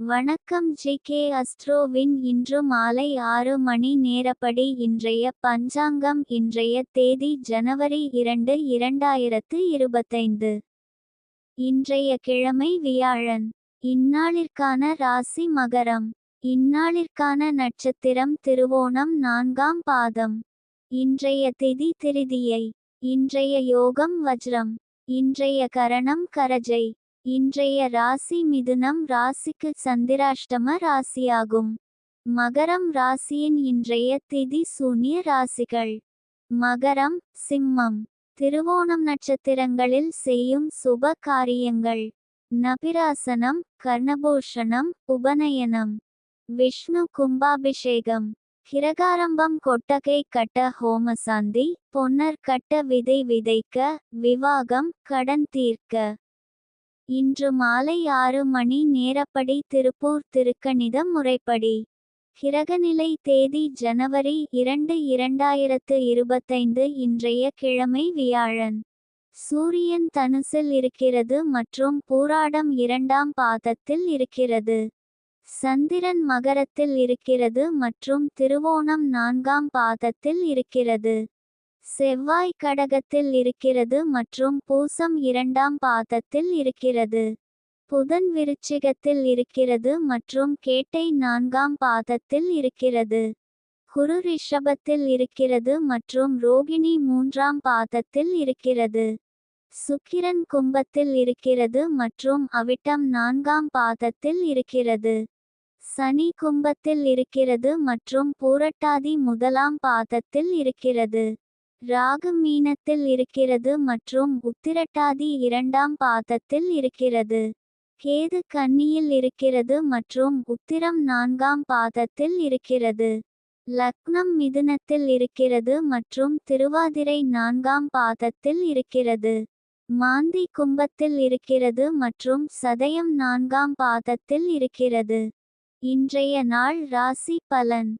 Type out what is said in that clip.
வணக்கம் G K அஸ்ட்ரோவின் இன்று மாலை ஆறு மணி நேரப்படி இன்றைய பஞ்சாங்கம் இன்றைய தேதி ஜனவரி இரண்டு இரண்டாயிரத்து இருபத்தைந்து. இன்றைய கிழமை வியாழன். இந்நாளிற்கான ராசி மகரம். இந்நாளிற்கான நட்சத்திரம் திருவோணம் நான்காம் பாதம். இன்றைய திதி திருதியை. இன்றைய யோகம் வஜ்ரம். இன்றைய கரணம் கரஜை. இன்றைய ராசி மிதுனம் ராசிக்கு சந்திராஷ்டம ராசியாகும். மகரம் ராசியின் இன்றைய திதி சூன்ய ராசிகள். மகரம் சிம்மம். திருவோணம் நட்சத்திரங்களில் செய்யும் சுப காரியங்கள். நபிராசனம் கர்ணபூஷணம் உபநயனம். விஷ்ணு கும்பாபிஷேகம். கிரகாரம்பம் கொட்டகை கட்ட ஹோமசாந்தி பொன்னர் கட்ட விதை விதைக்க விவாகம் கடன் தீர்க்க. இன்று மாலை ஆறு மணி நேரப்படி திருப்பூர் திருக்கணிதம் முறைப்படி. கிரகநிலை தேதி ஜனவரி இரண்டு இரண்டாயிரத்து இருபத்தைந்து இன்றைய கிழமை வியாழன். சூரியன் தனுசில் இருக்கிறது மற்றும் பூராடம் இரண்டாம் பாதத்தில் இருக்கிறது. சந்திரன் மகரத்தில் இருக்கிறது மற்றும் திருவோணம் நான்காம் பாதத்தில் இருக்கிறது. செவ்வாய் கடகத்தில் இருக்கிறது மற்றும் பூசம் இரண்டாம் பாதத்தில் இருக்கிறது. புதன் விருச்சிகத்தில் இருக்கிறது மற்றும் கேட்டை நான்காம் பாதத்தில் இருக்கிறது. குரு ரிஷபத்தில் இருக்கிறது மற்றும் ரோகிணி மூன்றாம் பாதத்தில் இருக்கிறது. சுக்கிரன் கும்பத்தில் இருக்கிறது மற்றும் அவிட்டம் நான்காம் பாதத்தில் இருக்கிறது. சனி கும்பத்தில் இருக்கிறது மற்றும் பூரட்டாதி முதலாம் பாதத்தில் இருக்கிறது. ராகு மீனத்தில் இருக்கிறது மற்றும் உத்திரட்டாதி இரண்டாம் பாதத்தில் இருக்கிறது. கேது கன்னியில் இருக்கிறது மற்றும் உத்திரம் நான்காம் பாதத்தில் இருக்கிறது. லக்னம் மிதுனத்தில் இருக்கிறது மற்றும் திருவாதிரை நான்காம் பாதத்தில் இருக்கிறது. மாந்தி கும்பத்தில் இருக்கிறது மற்றும் சதயம் நான்காம் பாதத்தில் இருக்கிறது. இன்றைய நாள் ராசி பலன்.